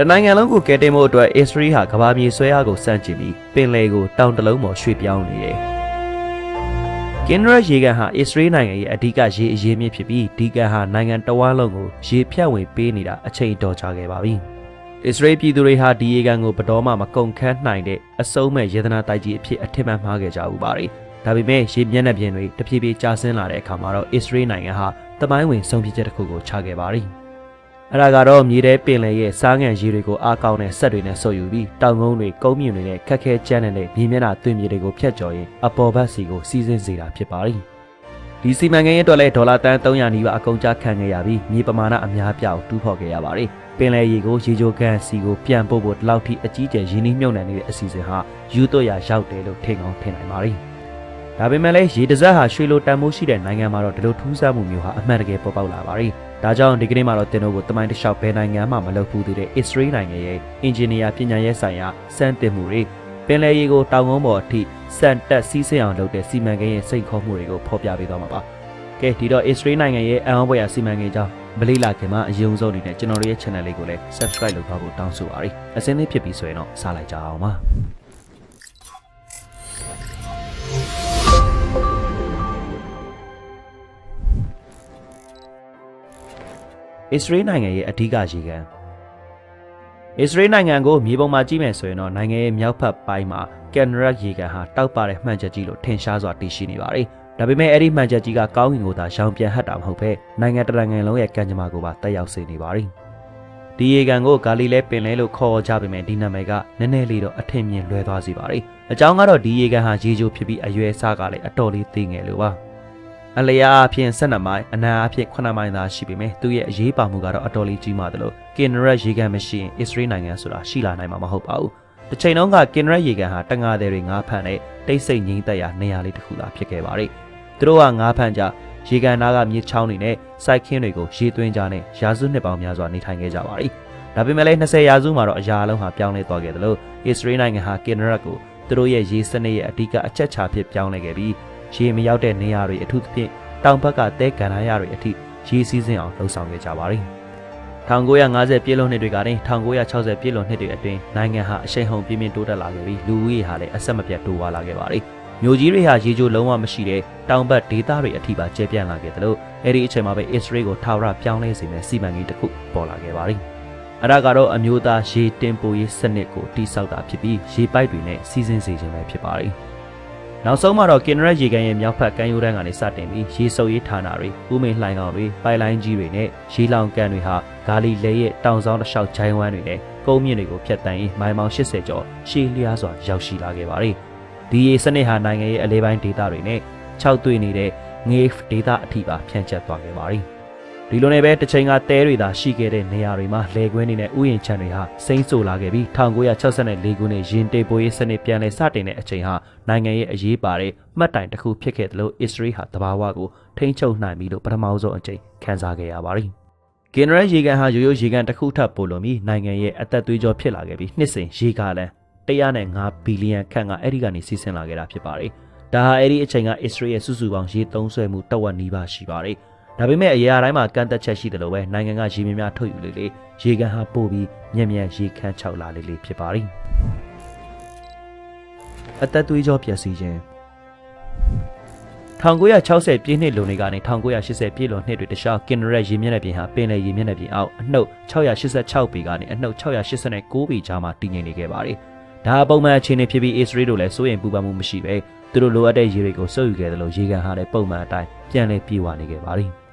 တနိုင်ငံလုံးကိုကယ်တင်ဖို့အတွက်အစ္စရေးဟာကမ္ဘာမြေဆွဲအားကိုစန့်ကျင်ပြီးပင်လယ်ကိုတောင်တလုံးပေါ်ရွှေ့ပြောင်းနေတယ်။ကင်နရက်ရေကန်ဟာအစ္စရေးနိုင်ငံရဲ့အဓိကရေအရင်းမြစ်ဖြစ်ပြီးဒီကန်ဟာနိုင်ငံတော်ဝန်းလုံးကိုရေဖြတ်ဝင်ပေးနေတာအချိန်တော်ကြာခဲ့ပါပြီ။အစ္စရေးပြည်သူတွေဟာဒီရေကန်ကိုဘတော်မှမကုန်ခန်းနိုင်တဲ့အဆုံးမဲ့ယေဒနာတိုက်ကြီးအဖြစ်အထင်မှန်မှားခဲ့ကြဘူးပါရီ။ဒါပေမဲ့ရေမျက်နှာပြင်တွေတဖြည်းဖြည်းကျဆင်းလာတဲ့အခါမှာတော့အစ္စရေးနိုင်ငံဟာတမိုင်းဝင်ဆုံးဖြတ်ချက်တစ်ခုကိုချခဲ့ပါရီ။ အဲ့ဒါကတော့မြေထဲပင်လယ်ရဲ့စားငံရေတွေကိုအားကောင်းတဲ့ဆက်တွေနဲ့ဆုပ်ယူပြီးတောင်ကုန်းတွေကုန်းမြင့်တွေနဲ့ခက်ခဲကြမ်းတဲ့မြေမျက်နှာသွင်းမြေတွေကိုဖျက်ကျော်ရင်အပေါ်ဘက်စီကိုစီးဆင်းစေတာဖြစ်ပါလိမ့်ဒီစီမံကိန်းရဲ့အတွက်လည်းဒေါ်လာတန်300နီးပါးအကုန်ကြခံခဲ့ရပြီးမြေပမာဏအများပြားကိုတူးဖော်ခဲ့ရပါတယ်ပင်လယ်ရေကိုရေချိုကန်စီကိုပြန်ပို့ဖို့ဒီလောက်ထိအကြီးကျယ်ရင်းနှီးမြှုပ်နှံနေတဲ့အစီအစဉ်ဟာယူသွရရောက်တယ်လို့ထင်ကောင်းထင်နိုင်ပါတယ် ဒါပေမဲ့လည်းရေတစက်ဟာရွှေလိုတန်မိုးရှိတဲ့နိုင်ငံမှာတော့ဒီလိုထူးဆန်းမှုမျိုးဟာအမှန်တကယ်ပေါ်ပေါက်လာပါတယ်။ဒါကြောင့်ဒီကနေ့မှာတော့တင်တို့ကိုတမိုင်းတစ်လျှောက်ဘယ်နိုင်ငံမှမလုပ်ဘူးသေးတဲ့ Israel နိုင်ငံရဲ့အင်ဂျင်နီယာပညာရေးဆိုင်ရာစမ်းသစ်မှုတွေပင်လယ်ရေကိုတောင်ကုန်းပေါ်အထိစံတက်စီးဆင်းအောင်လုပ်တဲ့စီမံကိန်းရဲ့စိတ်ခေါ်မှုတွေကိုဖော်ပြပေးသွားမှာပါ။ကဲဒီတော့ Israel နိုင်ငံရဲ့အံ့ဩဖွယ်ရာစီမံကိန်းကြောင့်မလေးလာခင်မှာအယုံဆုံးအနေနဲ့ကျွန်တော်တို့ရဲ့ channel လေးကိုလည်း subscribe လုပ်ထားဖို့တောင်းဆိုပါရစေ။အစင်းလေးဖြစ်ပြီးဆိုရင်တော့စားလိုက်ကြအောင်ပါ။ အစ္စရေးနိုင်ငံရဲ့အဓိကရေကန်အစ္စရေးနိုင်ငံကိုမြေပုံမှာကြည့်မယ်ဆိုရင်တော့နိုင်ငံရဲ့မြောက်ဘက်ပိုင်းမှာကန်နရက်ရေကန်ဟာတောက်ပတဲ့မှန်ချက်ကြီးလို့ထင်ရှားစွာတည်ရှိနေပါတယ်။ဒါပေမဲ့အဲ့ဒီမှန်ချက်ကြီးကကောင်းကင်ကိုသာရောင်ပြန်ဟတ်တာမဟုတ်ဘဲနိုင်ငံတနိုင်ငံလုံးရဲ့ကံကြမ္မာကိုပါတက်ရောက်စေနေပါတယ်။ဒီရေကန်ကိုဂါလိလဲပင်လဲလို့ခေါ်ကြပေမဲ့ဒီနာမည်ကနည်းနည်းလေးတော့အထင်မြင်လွဲသွားစေပါတယ်။အကြောင်းကတော့ဒီရေကန်ဟာရေချိုဖြစ်ပြီးအရွယ်အစားကလည်းအတော်လေးသေးငယ်လို့ပါ။ အလျာအဖြစ်12မိုင်အနာအဖြစ်9မိုင်သာရှိပေမဲ့သူ့ရဲ့အရေးပါမှုကတော့အတော်လေးကြီးမားတယ်လို့ကင်နရက်ရေကန်မရှိရင်အစ္စရေးနိုင်ငံဆိုတာရှိလာနိုင်မှာမဟုတ်ပါဘူး။တစ်ချိန်လုံးကကင်နရက်ရေကန်ဟာတငါးသည်တွေငါးဖန်နဲ့တိတ်ဆိတ်ငိမ့်သက်ရာနေရာလေးတစ်ခုသာဖြစ်ခဲ့ပါတယ်။သူတို့ကငါးဖန်ကြရေကန်သားကမြေချောင်းတွေနဲ့စိုက်ခင်းတွေကိုရေသွင်းကြနဲ့ရာစုနှစ်ပေါင်းများစွာနေထိုင်ခဲ့ကြပါတယ်။ဒါပေမဲ့လည်း20ရာစုမှာတော့အရာအလုံးဟာပြောင်းလဲသွားခဲ့တယ်လို့အစ္စရေးနိုင်ငံဟာကင်နရက်ကိုသူတို့ရဲ့ရေစနစ်ရဲ့အဓိကအချက်ချာဖြစ်ပြောင်းလဲခဲ့ပြီး ရေမရောက်တဲ့နေရာတွေအထူးသဖြင့်တောင်ဘက်ကတဲကန်ရရတွေအထိရေးစည်းစင်းအောင်လှုံ့ဆော်ခဲ့ကြပါတယ်။1950ပြည့်လွန်နှစ်တွေကနေ1960ပြည့်လွန်နှစ်တွေအတွင်းနိုင်ငံဟာအရှိန်ဟုန်ပြင်းပြင်းတိုးတက်လာခဲ့ပြီးလူဦးရေဟာလည်းအဆက်မပြတ်တိုးဝါလာခဲ့ပါတယ်။မြို့ကြီးတွေဟာရေချိုလုံးဝမရှိတဲ့တောင်ဘက်ဒေသတွေအထိပါကျယ်ပြန့်လာခဲ့တယ်လို့အဲ့ဒီအချိန်မှာပဲအစ္စရေးကိုထာဝရပြောင်းလဲစေမယ့်စီမံကိန်းတစ်ခုပေါ်လာခဲ့ပါတယ်။အဲ့ဒါကတော့အမျိုးသားရေတင်ပိုရေးစနစ်ကိုတိစောက်တာဖြစ်ပြီးရေပိုက်တွေနဲ့စီစဉ်စေခြင်းပဲဖြစ်ပါတယ်။ နောက်ဆုံးမှာတော့ကင်နရက်ရေကန်ရဲ့မြောက်ဖက်ကမ်းရိုးတန်းကနေစတင်ပြီးရေစုပ်ရေးဌာနတွေဥမင်လှိုင်ကောင်တွေပိုင်လိုင်းကြီးတွေနဲ့ရေလောင်ကန်တွေဟာဂါလီလေရဲ့တောင်ဆောင်တစ်လျှောက်ဂျိုင်းဝမ်းတွေနဲ့ကုန်းမြင့်တွေကိုဖျက်တမ်းရေးမိုင်ပေါင်း80ကျော်ရှေးလျားစွာရောက်ရှိလာခဲ့ပါတယ်။ဒီရေစနစ်ဟာနိုင်ငံရဲ့အလဲပိုင်းဒေသတွေနဲ့ခြောက်သွေ့နေတဲ့ငေးဒေသအထိပါဖြန့်ကျက်သွားခဲ့ပါတယ်။ ဒီလိုနဲ့ပဲတစ်ချိန်ကတဲတွေသာရှိခဲ့တဲ့နေရာတွေမှာလေကွင်းတွေနဲ့ဥယျာဉ်ခြံတွေဟာစိမ့်ဆိုလာခဲ့ပြီး1964ခုနှစ်ရင်တေပိုရေးစနစ်ပြန်လည်စတင်တဲ့အချိန်ဟာနိုင်ငံရဲ့အရေးပါတဲ့မှတ်တိုင်တစ်ခုဖြစ်ခဲ့တယ်လို့အစ္စရေးဟာတဘာဝကိုထိန်းချုပ်နိုင်ပြီလို့ပထမဆုံးအကြိမ်ခန်းစားခဲ့ရပါတယ်။ဂင်နရက်ရေကန်ဟာရိုးရိုးရေကန်တစ်ခုထပ်ပို့လို့ပြီးနိုင်ငံရဲ့အသက်သွေးကြောဖြစ်လာခဲ့ပြီးနှစ်စဉ်ရေကားလန်105ဘီလီယံခန့်ကအဲ့ဒီကနေစီးဆင်းလာခဲ့တာဖြစ်ပါတယ်။ဒါဟာအဲ့ဒီအချိန်ကအစ္စရေးရဲ့စုစုပေါင်းရေသုံးဆွဲမှုတဝက်နီးပါးရှိပါတယ်။ ဒါပေမဲ့အရာတိုင်းမှာကန့်သက်ချက်ရှိတယ်လို့ပဲနိုင်ငံကရေမြများထုတ်ယူလေလေရေကန်ဟာပို့ပြီးမြက်မြက်ရေခမ်းချောက်လာလေလေဖြစ်ပါတယ်။အသက်သွေးကြောပျက်စီးခြင်း1960ပြည့်နှစ်လွန်တွေကနေ1980ပြည့်လွန်နှစ်တွေတခြားကင်နရက်ရေမျက်နှာပြင်ဟာပင်လယ်ရေမျက်နှာပြင်အောက်အနှုတ်686ပေကနေအနှုတ်689ပေကြားမှာတည်ငြိမ်နေခဲ့ပါတယ်။ဒါပုံမှန်အခြေအနေဖြစ်ပြီးအစ္စရေးတို့လည်းစိုးရိမ်ပူပန်မှုမရှိပဲသူတို့လိုအပ်တဲ့ရေတွေကိုစုပ်ယူခဲ့တယ်လို့ရေကန်ဟာလည်းပုံမှန်အတိုင်းပြန်လည်ပြေဝနေခဲ့ပါတယ်။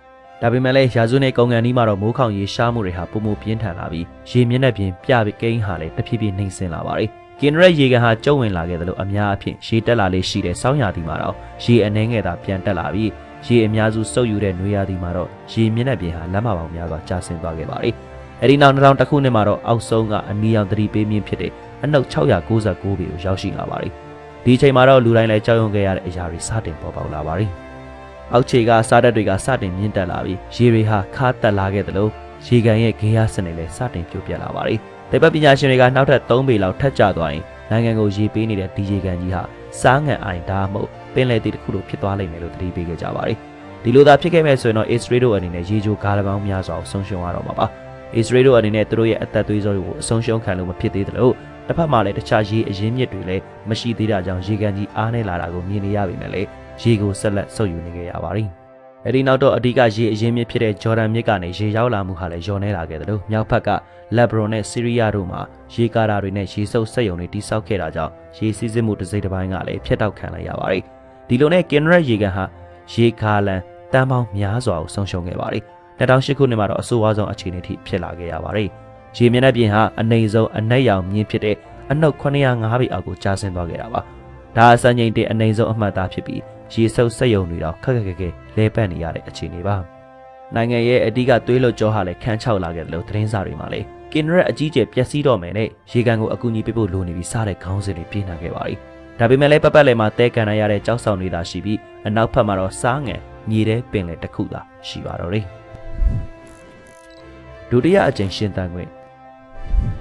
ဒါပေမဲ့လည်းရာစုနဲ့ကုန်ကန်ဒီမှာတော့မိုးခေါင်ရေရှားမှုတွေဟာပုံမပြင်းထန်လာပြီးရေမျက်နှာပြင်ပြပကိန်းဟာလည်းတဖြည်းဖြည်းနှိမ့်ဆင်းလာပါတယ်။ကင်နရက်ရေကန်ဟာကျုံဝင်လာခဲ့တယ်လို့အများအပြားရေတက်လာလေးရှိတဲ့ဆောင်းရာသီမှာတော့ရေအနှဲငယ်သာပြန်တက်လာပြီးရေအများစုစုပ်ယူတဲ့နွေရာသီမှာတော့ရေမျက်နှာပြင်ဟာလမ်းမပေါင်းများစွာကျဆင်းသွားခဲ့ပါတယ်။အဲဒီနောက်2000တခုနှစ်မှာတော့အောက်ဆုံးကအနီရောင်သတိပေးမြင့်ဖြစ်တဲ့အနှုတ်699ပေကိုရောက်ရှိလာပါတယ်။ဒီအချိန်မှာတော့လူတိုင်းလည်းကြောက်ရွံ့ခဲ့ရတဲ့အရာတွေစတင်ပေါ်ပေါက်လာပါတယ်။ အောက်ခြေကစားတက်တွေကစတင်မြင့်တက်လာပြီးရေတွေဟာခါတက်လာခဲ့တယ်လို့ရေကန်ရဲ့ဂေယစနစ်လည်းစတင်ပြိုပြက်လာပါတယ်။တေပပညာရှင်တွေကနောက်ထပ်3ပေလောက်ထပ်ကျသွားရင်နိုင်ငံကိုရေပေးနေတဲ့ဒီရေကန်ကြီးဟာစားငံအိုင်ဒါမှမဟုတ်ပင်လယ်တီတစ်ခုလိုဖြစ်သွားလိမ့်မယ်လို့သတိပေးခဲ့ကြပါတယ်။ဒီလိုသာဖြစ်ခဲ့မဲ့ဆိုရင်တော့ Israel တို့အနေနဲ့ရေချိုကားလပေါင်းများစွာကိုဆုံးရှုံးရတော့မှာပါ။အစ္စရေးတို့အနေနဲ့သူတို့ရဲ့အသက်သွေးစွန်းတွေကိုအဆုံးရှုံးခံလို့မဖြစ်သေးသလိုတစ်ဖက်မှာလည်းတခြားရေအရင်းမြစ်တွေလည်းမရှိသေးတာကြောင့်ရေကန်ကြီးအားနည်းလာတာကိုမြင်နေရပေမဲ့လည်း ရေကိုဆက်လက်ဆုပ်ယူနေခဲ့ရပါတယ်။အဲဒီနောက်တော့အဓိကရေအရင်းမြစ်ဖြစ်တဲ့ဂျော်ဒန်မြစ်ကနေရေရောက်လာမှုဟာလည်းလျော့နေလာခဲ့တယ်လို့မြောက်ဘက်ကလက်ဘရွန်နဲ့ဆီးရီးယားတို့မှာရေကာတာတွေနဲ့ရေစုပ်စက်ရုံတွေတိစောက်ခဲ့တာကြောင့်ရေစီးဆင်းမှုတစ်စိတ်တစ်ပိုင်းကလည်းဖျက်တောက်ခံလိုက်ရပါတယ်။ဒီလိုနဲ့ကင်နရက်ရေကန်ဟာရေခါလန်တန်ပေါင်းများစွာကိုဆုံးရှုံးခဲ့ပါတယ်။2008ခုနှစ်မှာတော့အဆိုးအဝါဆုံးအခြေအနေထိဖြစ်လာခဲ့ရပါတယ်။ရေမျက်နှာပြင်ဟာအနေဆုံးအနက်ရောင်မြင့်ဖြစ်တဲ့အနှုတ်905ပေအောက်ကိုကျဆင်းသွားခဲ့တာပါ။ဒါအစံချိန်တင်အနေဆုံးအမှတ်အသားဖြစ်ပြီး ရေဆုပ်စက်ယုံတွေတော့ခက်ခက်ခဲခဲလဲပတ်နေရတဲ့အခြေအနေပါ။နိုင်ငံရဲ့အဓိကသွေးလွတ်ကြောဟာလည်းခန်းချောက်လာခဲ့တယ်လို့သတင်းစာတွေမှာလည်းကင်နရက်အကြီးကျယ်ပျက်စီးတော့မယ်နဲ့ရေကန်ကိုအကူအညီပေးဖို့လိုနေပြီးစားတဲ့ခေါင်းစဉ်တွေပြင်းထန်ခဲ့ပါပြီ။ဒါပေမဲ့လည်းပတ်ပတ်လည်မှာတဲကန်ရရတဲ့ကြောက်ဆောင်တွေသာရှိပြီးအနောက်ဘက်မှာတော့စားငယ်မြေတဲ့ပင်လယ်တစ်ခုသာရှိပါတော့တယ်။ဒုတိယအကြိမ်ရှင်သန်ခွင့်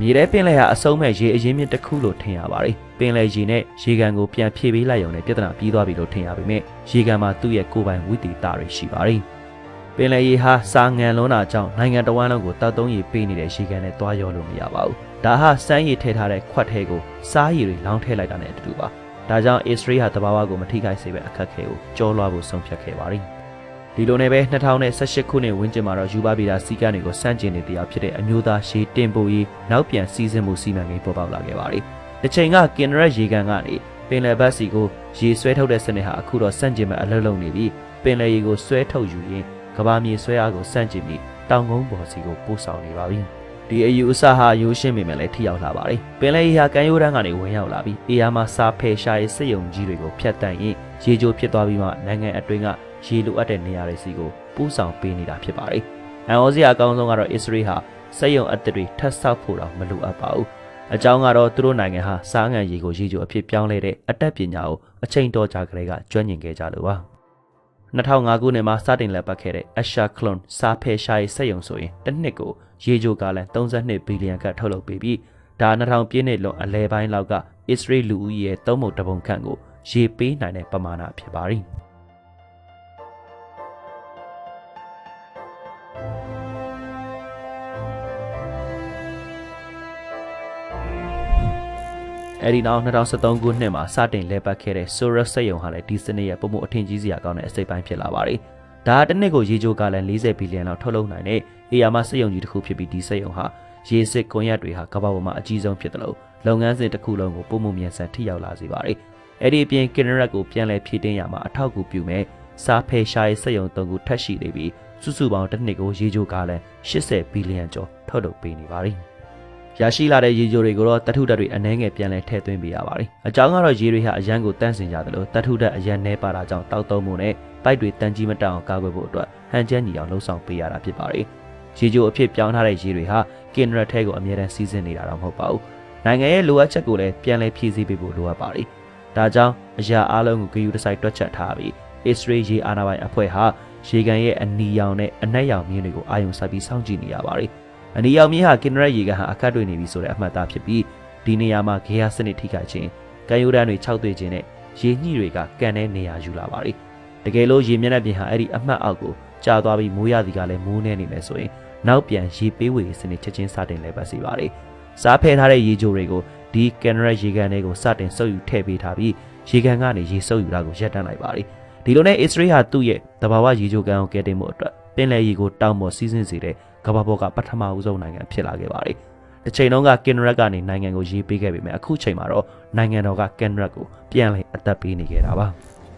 မြေထဲပင်လယ်ဟာအဆုံးမဲ့ရေအရင်းမြစ်တစ်ခုလို့ထင်ရပါတယ်။ပင်လယ်ရေနဲ့ရေကန်ကိုပြန်ဖြည့်ပေးလိုက်ရုံနဲ့ပြဿနာပြီးသွားပြီလို့ထင်ရပေမဲ့ရေကန်မှာသူ့ရဲ့ကိုယ်ပိုင်ဝိသေသတွေရှိပါတယ်။ပင်လယ်ရေဟာစာငံလွန်းတာကြောင့်နိုင်ငံတော်ဝန်လုံးကိုတောက်သုံးရေပေးနေတဲ့ရေကန်နဲ့တွားရောလို့မရပါဘူး။ဒါဟာစမ်းရည်ထည့်ထားတဲ့ခွက်ထဲကိုစားရည်တွေလောင်းထည့်လိုက်တာနဲ့အတူတူပါ။ဒါကြောင့်အစ္စရေးဟာတဘာဝကိုမထိခိုက်စေပဲအခက်အခဲကိုကြောလွှားဖို့ဆုံးဖြတ်ခဲ့ပါတယ်။ ဒီလိုနဲ့ပဲ2018ခုနှစ်ဝန်းကျင်မှာတော့ယူပါဗီတာစီကန်းတွေကိုစန့်ကျင်နေတရားဖြစ်တဲ့အမျိုးသားရှေးတင်ပို့ရေးနောက်ပြန်စီစဉ်မှုစီမံကိန်းပေါ်ပေါက်လာခဲ့ပါတယ်။တစ်ချိန်ကကင်နရက်ရေကန်ကနေပင်လယ်ဘတ်စီကိုရေဆွဲထုတ်တဲ့စနစ်ဟာအခုတော့စန့်ကျင်မဲ့အလုပ်လုပ်နေပြီးပင်လယ်ရေကိုဆွဲထုတ်ယူရင်းကဘာမြေဆွဲအားကိုစန့်ကျင်ပြီးတောင်ကုန်းပေါ်စီကိုပို့ဆောင်နေပါပြီ။ဒီအယူအဆဟာရိုးရှင်းပေမဲ့လည်းထိရောက်လာပါတယ်။ပင်လယ်ရေဟာကမ်းရိုးတန်းကနေဝင်ရောက်လာပြီးအေယာမှာစားဖယ်ရှားရေးစစ်ရုံကြီးတွေကိုဖျက်တမ်းရင်ရေကြိုဖြစ်သွားပြီးမှနိုင်ငံအတွင်းက ရေလိုအပ်တဲ့နေရာတွေစီကိုပို့ဆောင်ပေးနေတာဖြစ်ပါတယ်။အန်အောစရာအကောင်းဆုံးကတော့အစ္စရေးဟာစက်ရုံအသစ်တွေထပ်ဆောက်ဖို့တော့မလိုအပ်ပါဘူး။အကြောင်းကတော့သူတို့နိုင်ငံဟာစားငံရေကိုရေချိုအဖြစ်ပြောင်းလဲတဲ့အတတ်ပညာကိုအချိန်တော်ကြာကလေးကကျွမ်းကျင်ခဲ့ကြလို့ပါ။2005ခုနှစ်မှာစတင်လက်ပတ်ခဲ့တဲ့ Asha Clone စားဖယ်ရှားရေးစက်ရုံဆိုရင်တစ်နှစ်ကိုရေချိုကာလန်32ဘီလီယံကထုတ်လုပ်ပေးပြီးဒါ2000ပြည့်နှစ်လွန်အလဲပိုင်းလောက်က Israel လူဦးရေရဲ့သုံးပုံတစ်ပုံခန့်ကိုရေပေးနိုင်တဲ့ပမာဏဖြစ်ပါတယ်။ အဲဒီနောက်2013ခုနှစ်မှာစတင်လဲပတ်ခဲ့တဲ့ Soros စက်ရုံဟာလည်းဒီစနစ်ရဲ့ပုံမှုအထင်ကြီးစရာကောင်းတဲ့အစိပ်ပိုင်းဖြစ်လာပါတယ်။ဒါတစ်နှစ်ကိုရေချိုကလည်း40ဘီလီယံလောက်ထုတ်လုပ်နိုင်တဲ့အေယာမစက်ရုံကြီးတစ်ခုဖြစ်ပြီးဒီစက်ရုံဟာရေစစ်ကွန်ရက်တွေဟာကမ္ဘာပေါ်မှာအကြီးဆုံးဖြစ်တယ်လို့လုပ်ငန်းစဉ်တစ်ခုလုံးကိုပုံမှုမြန်ဆန်ထိရောက်လာစေပါတယ်။အဲ့ဒီအပြင်ကင်နရက်ကိုပြန်လည်ဖြည့်တင်းရမှာအထောက်အကူပြုမဲ့စားဖယ်ရှားရေးစက်ရုံသုံးခုထပ်ရှိနေပြီးစုစုပေါင်းတစ်နှစ်ကိုရေချိုကလည်း80ဘီလီယံကျော်ထုတ်လုပ်ပေးနေပါတယ်။ ရရှိလာတဲ့ရေကြိုတွေကိုတော့တထုဓာတ်တွေအနှဲငယ်ပြန်လဲထည့်သွင်းပေးရပါတယ်။အကြောင်းကတော့ရေတွေဟာအရန်ကိုတန့်စင်ကြတယ်လို့တထုဓာတ်အရန်နှဲပါတာကြောင့်တောက်သုံးမှုနဲ့ပိုက်တွေတန်ကြီးမတက်အောင်ကာကွယ်ဖို့အတွက်ဟန်ကျန်းညီအောင်လှုံ့ဆော်ပေးရတာဖြစ်ပါတယ်။ရေကြိုအဖြစ်ပြောင်းထားတဲ့ရေတွေဟာကင်နရက်ထဲကိုအမြဲတမ်းစီးဆင်းနေတာတော့မဟုတ်ပါဘူး။နိုင်ငံရဲ့လိုအပ်ချက်ကိုလည်းပြန်လဲဖြည့်ဆည်းပေးဖို့လိုအပ်ပါတယ်။ဒါကြောင့်အရာအလုံးကိုဂယူတစိုက်တွက်ချက်ထားပြီးအစ္စရေးရေအာဏာပိုင်အဖွဲ့ဟာရေကန်ရဲ့အနီရောင်နဲ့အနက်ရောင်မြင်းတွေကိုအာရုံစိုက်ပြီးစောင့်ကြည့်နေရပါတယ်။ အနီရောင်မြင့်ဟာကင်နရက်ရေကန်ဟာအခက်တွေ့နေပြီဆိုတဲ့အမှတ်အသားဖြစ်ပြီးဒီနေရာမှာဂေယစနစ်ထိခိုက်ခြင်းကံရိုးတန်းတွေခြောက်သွေ့ခြင်းနဲ့ရေညှိတွေကကန်တဲ့နေရာယူလာပါတယ်တကယ်လို့ရေမျက်နှာပြင်ဟာအဲ့ဒီအမှတ်အောက်ကိုကြာသွားပြီးမိုးရသည်ကလည်းမိုးနေနေမယ်ဆိုရင်နောက်ပြန်ရေပေးဝေစနစ်ချက်ချင်းစတင်လဲပတ်စီပါတယ်စားဖယ်ထားတဲ့ရေကြိုတွေကိုဒီကင်နရက်ရေကန်တွေကိုစတင်စုပ်ယူထည့်ပေးထားပြီးရေကန်ကနေရေစုပ်ယူတာကိုရပ်တန့်လိုက်ပါတယ်ဒီလိုနဲ့အစ္စရေးဟာသူ့ရဲ့တဘာဝရေကြိုကန်ကိုကယ်တင်မှုအတွက် ပင်လယ်ရေကိုတောင်ပေါ်စီးဆင်းစေတဲ့ကမ္ဘာပေါ်ကပထမဦးဆုံးနိုင်ငံဖြစ်လာခဲ့ပါတယ်။တစ်ချိန်လုံးကကင်နရက်ကနေနိုင်ငံကိုရေးပေးခဲ့ပေမဲ့အခုချိန်မှာတော့နိုင်ငံတော်ကကင်နရက်ကိုပြန်လည်အသက်ပေးနေခဲ့တာပါ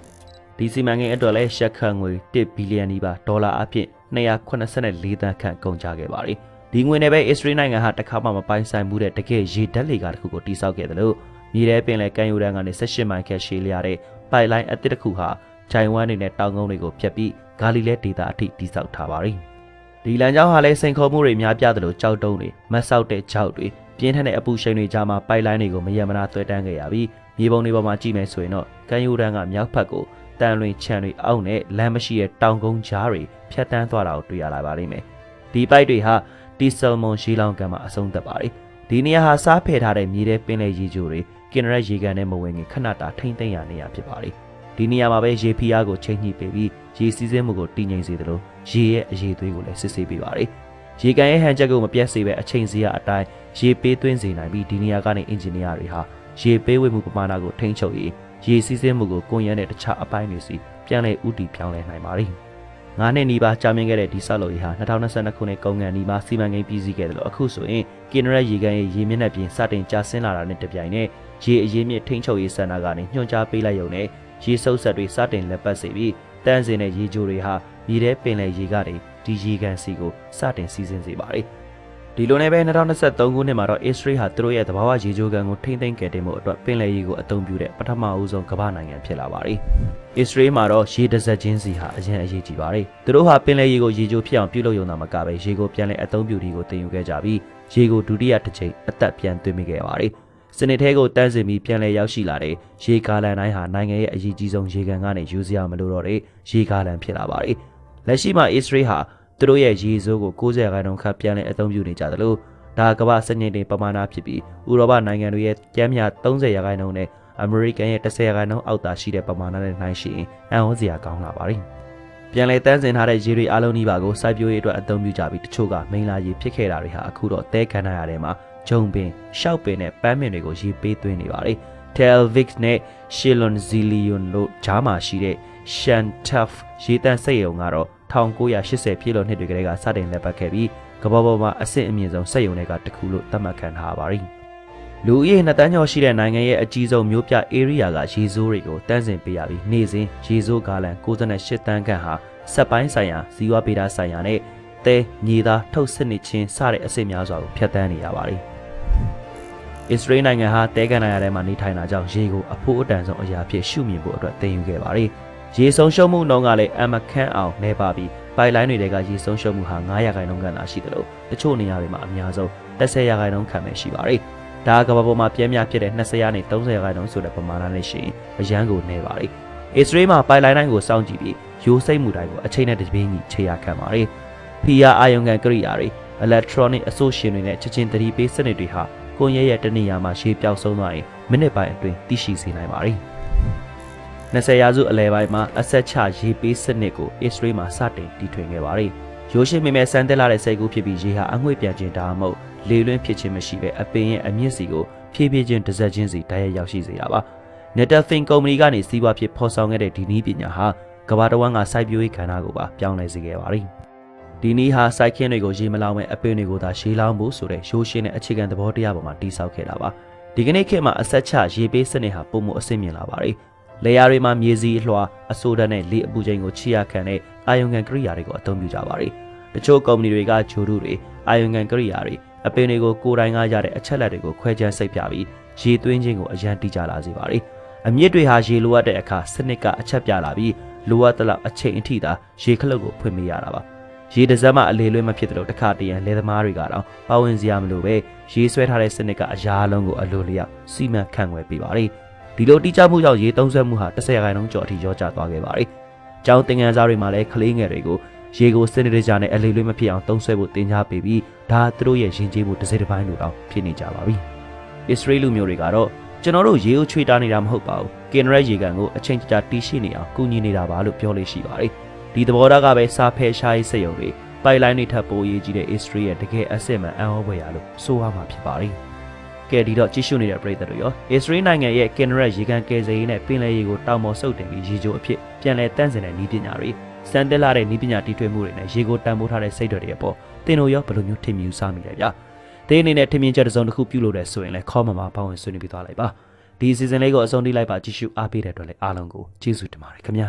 ။ဒီစီမံကိန်းအတွက်လည်းရှက်ခတ်ငွေ1ဘီလီယံနီးပါးဒေါ်လာအဖြစ်284သန်းခန့်ကုန်ကျခဲ့ပါတယ်။ဒီငွေနဲ့ပဲအစ္စရေးနိုင်ငံဟာတစ်ခါမှမပိုင်ဆိုင်မှုတဲ့တကယ်ရေဓာတ်လေကားတစ်ခုကိုတိစောက်ခဲ့တယ်လို့မြေထဲပင်လယ်ကမ်းရိုးတန်းကနေ18မိုင်ခန့်ရှည်လျားတဲ့ပိုက်လိုင်းအသစ်တစ်ခုဟာ ဂျိုင်ဝမ်နေနဲ့တောင်ကုန်းတွေကိုဖြတ်ပြီးဂါလီလဲဒေတာအထိတိစောက်ထားပါတယ်။ဒီလမ်းကြောင်းဟာလည်းစိန်ခေါ်မှုတွေများပြားသလိုကြောက်တုံးတွေမတ်ဆောက်တဲ့ကြောက်တွေပြင်းထန်တဲ့အပူရှိန်တွေကြားမှာပိုက်လိုင်းတွေကိုမယမနာသွဲတန်းခဲ့ရပြီးမြေပုံတွေပေါ်မှာကြည့်မယ်ဆိုရင်တော့ကမ်းရိုးတန်းကမြောက်ဘက်ကိုတန်လွင်ခြံတွေအောက်နဲ့လမ်းမရှိတဲ့တောင်ကုန်းကြားတွေဖြတ်တန်းသွားတာကိုတွေ့ရလာပါလိမ့်မယ်။ဒီပိုက်တွေဟာတီဆယ်မွန်ရှီလောင်ကန်မှာအဆုံးသတ်ပါတယ်။ဒီနေရာဟာစားဖယ်ထားတဲ့မြေထဲပင်လယ်ရေချိုတွေကင်နရက်ရေကန်နဲ့မဝင်ခင်ခဏတာထိမ့်သိမ့်ရနေရဖြစ်ပါတယ်။ ဒီနေရာမှာပဲရေဖီးအားကိုချိန်ညှိပေးပြီးရေစီးဆင်းမှုကိုတည်ငြိမ်စေသလိုရေရဲ့အရေးသွေးကိုလည်းစစ်ဆေးပေးပါတယ်။ဒရေကန်ရဲ့ဟန်ချက်ကိုမပြတ်စေပဲအချိန်စီရအတိုင်းရေပေးသွင်းစေနိုင်ပြီးဒီနေရာကနေအင်ဂျင်နီယာတွေဟာရေပေးဝေမှုပမာဏကိုထိန်းချုပ်ရေးရေစီးဆင်းမှုကိုကွန်ရက်နဲ့တခြားအပိုင်းတွေစီပြန်လည်ဥတီပြောင်းလဲနိုင်ပါတယ်။ငါးနှစ်နီးပါးကြာမြင့်ခဲ့တဲ့ဒီဆောက်လုပ်ရေးဟာ2022ခုနှစ်ကုန်ကန်နီးပါးစီမံကိန်းပြီးစီးခဲ့တယ်လို့အခုဆိုရင်ကင်နရက်ရေကန်ရဲ့ရေမျက်နှာပြင်စတင်ကျဆင်းလာတာနဲ့တပြိုင်နက်ရေအရေးမြင့်ထိန်းချုပ်ရေးစင်တာကနေညွှန်ကြားပေးလိုက်ရုံနဲ့ရေဆုပ်ဆက်တွေစတင်လက်ပတ်စေပြီးတန်းစင်တဲ့ရေကြိုတွေဟာမြေထဲပင်လယ်ရေကနေဒီရေကန်စီကိုစတင်စီးဆင်းစေပါတယ်။ဒီလိုနဲ့ပဲ2023ခုနှစ်မှာတော့ Israel ဟာသူတို့ရဲ့သဘာဝရေချိုးကန်ကိုထိမ့်သိမ်းကယ်တင်မှုအတွက်ပင်လယ်ရေကိုအသုံးပြုတဲ့ပထမအဦးဆုံးကမ္ဘာနိုင်ငံဖြစ်လာပါတယ်။ Israel မှာတော့ရေတစ်စက်ချင်းစီဟာအရင်အရေးကြီးပါတယ်။သူတို့ဟာပင်လယ်ရေကိုရေချိုးဖြစ်အောင်ပြုလုပ်ရုံသာမကပဲရေကိုပြန်လည်အသုံးပြုပြီးကိုတင်ယူခဲ့ကြပြီးရေကိုဒုတိယတစ်ချိန်အသက်ပြန်သွင်းမိခဲ့ပါတယ်။ စနစ်ထဲကိုတန်းစင်ပြီးပြန်လည်ရောက်ရှိလာတဲ့ရေကာလန်တိုင်းဟာနိုင်ငံရဲ့အရေးကြီးဆုံးရေကန်ကနေယူစရာမလိုတော့တဲ့ရေကာလန်ဖြစ်လာပါတယ်။လက်ရှိမှာ Israel ဟာသူတို့ရဲ့ရေစိုးကို90ရာခိုင်နှုန်းခန့်ပြန်လည်အသုံးပြုနေကြတယ်လို့ဒါကမ္ဘာစနစ်တင်ပမာဏဖြစ်ပြီးဥရောပနိုင်ငံတွေရဲ့ကျန်းမာ30ရာခိုင်နှုန်းနဲ့အမေရိကန်ရဲ့10ရာခိုင်နှုန်းအောက်သာရှိတဲ့ပမာဏနဲ့နှိုင်းယှဉ်အံ့ဩစရာကောင်းလာပါတယ်။ပြန်လည်တန်းစင်ထားတဲ့ရေတွေအလုံးကြီးပါကိုစိုက်ပျိုးရေးအတွက်အသုံးပြုကြပြီးတချို့ကမိန်လာရေဖြစ်ခဲ့တာတွေဟာအခုတော့တဲခန္ဓာရထဲမှာ ဂျုံပင်ရှောက်ပင်နဲ့ပန်းပင်တွေကိုရေပေးသွင်းနေပါတယ်။ Telvix နဲ့ Shilon Zillion တို့ဂျားမှာရှိတဲ့ Shantuf ရေတန့်စက်ရုံကတော့1980ပြည့်လို့နှစ်တွေကလေးကစတင်လက်ပတ်ခဲ့ပြီးကမ္ဘာပေါ်မှာအဆင့်အမြင့်ဆုံးစက်ရုံတွေကတစ်ခုလို့သတ်မှတ်ခံထားပါတယ်။လူဦးရေနှစ်တန်းကျော်ရှိတဲ့နိုင်ငံရဲ့အကြီးဆုံးမြို့ပြ area ကရေစိုးတွေကိုတန်းစင်ပေးရပြီးနေ့စဉ်ရေစိုးကားလန်68တန်းခန့်ဟာစက်ပိုင်းဆိုင်ရာဇီဝဗေဒဆိုင်ရာနဲ့တဲညီသားထုတ်စစ်နေချင်းစတဲ့အဆင့်များစွာကိုဖျက်ဆီးနေရပါတယ်။ အစ္စရေးနိုင်ငံဟာတဲကန်နိုင်ငံထဲမှာနေထိုင်တာကြောင့်ရေကိုအဖို့အတန်ဆုံးအရာဖြစ်ရှုမြင်ဖို့အတွက်တင်ယူခဲ့ပါတယ်။ရေဆုံးရှုံးမှုနှုန်းကလည်းအမခန့်အောင်နေပါပြီးပိုက်လိုင်းတွေကရေဆုံးရှုံးမှုဟာ900ရာခိုင်နှုန်းခန့်သာရှိတယ်လို့တချို့နေရာတွေမှာအများဆုံး10ရာခိုင်နှုန်းခန့်ပဲရှိပါတယ်။ဒါကကမ္ဘာပေါ်မှာပြင်းပြဖြစ်တဲ့20ရာနဲ့30ရာခိုင်နှုန်းဆိုတဲ့ပမာဏနဲ့ရှိရင်အရန်ကိုနေပါတယ်။အစ္စရေးမှာပိုက်လိုင်းတိုင်းကိုစောင့်ကြည့်ပြီးရိုးစိတ်မှုတိုင်းကိုအချိန်နဲ့တပြေးညီခြေရခံပါတယ်။ PR အာယုံခံကရိယာတွေ electronic အဆိုရှင်တွေနဲ့ချက်ချင်းတတိပေးစနစ်တွေဟာ ကိုယ့်ရဲ့ရဲ့တနေရာမှာရှေးပြောက်ဆုံးသွားရင်မိနစ်ပိုင်းအတွင်းသိရှိစေနိုင်ပါတယ်။20ရာစုအလယ်ပိုင်းမှာအဆက်ချရေပေးစနစ်ကိုအစ္စရေးမှာစတင်တည်ထွင်ခဲ့ပါတယ်။ရိုးရှင်းမိမဲ့ဆန်းတက်လာတဲ့စိတ်ကူးဖြစ်ပြီးရေဟာအငွေ့ပြန်ခြင်းဒါမှမဟုတ်လေလွင့်ဖြစ်ခြင်းမရှိဘဲအပင်ရဲ့အမြင့်စီကိုဖြည်းဖြည်းချင်းတစ်စက်ချင်းစီတိုက်ရိုက်ရောက်ရှိစေတာပါ။ Netafin ကုမ္ပဏီကနေစီးပွားဖြစ်ဖော်ဆောင်ခဲ့တဲ့ဒီနည်းပညာဟာကမ္ဘာတစ်ဝန်းကစိုက်ပျိုးရေးကဏ္ဍကိုပါပြောင်းလဲစေခဲ့ပါတယ်။ ဒီနည်းဟာစိုက်ခင်းတွေကိုရေမလောင်မဲ့အပင်တွေကိုသာရှေးလောင်ဖို့ဆိုတဲ့ရိုးရှင်းတဲ့အခြေခံသဘောတရားပေါ်မှာတည်ဆောက်ခဲ့တာပါ။ဒီကနေ့ခေတ်မှာအဆက်ချရေပေးစနစ်ဟာပုံမှုအဆင့်မြင့်လာပါတယ်။လေယာတွေမှာမြေစီအလွှာအဆိုးဓာတ်နဲ့လေအပူချိန်ကိုချီရခံတဲ့အာယုံခံကရိယာတွေကိုအသုံးပြုကြပါတယ်။တချို့ကုမ္ပဏီတွေကဂျိုဒုတွေအာယုံခံကရိယာတွေအပင်တွေကိုကိုယ်တိုင်ကရတဲ့အချက်လက်တွေကိုခွဲခြမ်းစိတ်ပြပြီးရေသွင်းခြင်းကိုအရန်တိကျလာစေပါတယ်။အမြင့်တွေဟာရေလိုအပ်တဲ့အခါစနစ်ကအချက်ပြလာပြီးလိုအပ်တဲ့လောက်အချိန်အထိသာရေခလုတ်ကိုဖွင့်ပေးရတာပါ။ ရေတစက်မှအလေလွဲမဖြစ်တယ်လို့တခါတရံလေသမားတွေကတော့ပါဝင်စရာမလိုပဲရေဆွဲထားတဲ့စနစ်ကအရာလုံးကိုအလိုလျောက်စီမံခန့်ခွဲပေးပါတယ်။ဒီလိုတိကျမှုကြောင့်ရေသုံးစွဲမှုဟာ10ရာခိုင်နှုန်းကျော်အထိရောကျသွားခဲ့ပါတယ်။ကျောင်းသင်ခန်းစာတွေမှာလည်းကလေးငယ်တွေကိုရေကိုစနစ်တကျနဲ့အလေလွေးမဖြစ်အောင်သုံးစွဲဖို့တင် जा ပေးပြီးဒါသူတို့ရဲ့ရင်ကျေးမှုတစ်စိတ်တစ်ပိုင်းလိုတောင်ဖြစ်နေကြပါပြီ။အစ္စရေးလူမျိုးတွေကတော့ကျွန်တော်တို့ရေကိုချွေတာနေတာမဟုတ်ပါဘူး။ကင်နရက်ရေကန်ကိုအချိန်ကြာတီးရှိနေအောင်ကူညီနေတာပါလို့ပြောလို့ရှိပါတယ်။ ဒီသဘောထားကပဲစာဖယ်ရှားရေးစက်ရုံတွေပိုက်လိုင်းတွေထပ်ပိုးရေးကြီးတဲ့အစ္စရေးရဲ့တကယ်အစစ်မှန်အံ့ဩဖွယ်ရလို့ဆိုရမှာဖြစ်ပါတယ်။ကဲဒီတော့ကြည့်ရှုနေတဲ့ပရိသတ်တို့ရောအစ္စရေးနိုင်ငံရဲ့ကင်နရက်ရေကန်ကယ်ဆယ်ရေးနဲ့ပင်လယ်ရေကိုတောင်ပေါ်ဆုပ်တင်ပြီးရေချိုးအဖြစ်ပြန်လည်တန့်စင်တဲ့နည်းပညာတွေစံတက်လာတဲ့နည်းပညာတီထွေမှုတွေနဲ့ရေကိုတန်ဖိုးထားတဲ့စိတ်ဓာတ်တွေအပေါ်သင်တို့ရောဘယ်လိုမျိုးထင်မြင်စားမိလဲဗျာဒီအနေနဲ့ထင်မြင်ချက်တစ်စုံတစ်ခုပြုလုပ်တဲ့ဆိုရင်လည်းခေါ်မှာမှာပေါင်းဝင်ဆွေးနွေးပြသွားလိုက်ပါဒီအစီအစဉ်လေးကိုအဆုံးထိလိုက်ပါကြည့်ရှုအားပေးတဲ့အတွက်လည်းအားလုံးကိုကျေးဇူးတင်ပါတယ်ခင်ဗျာ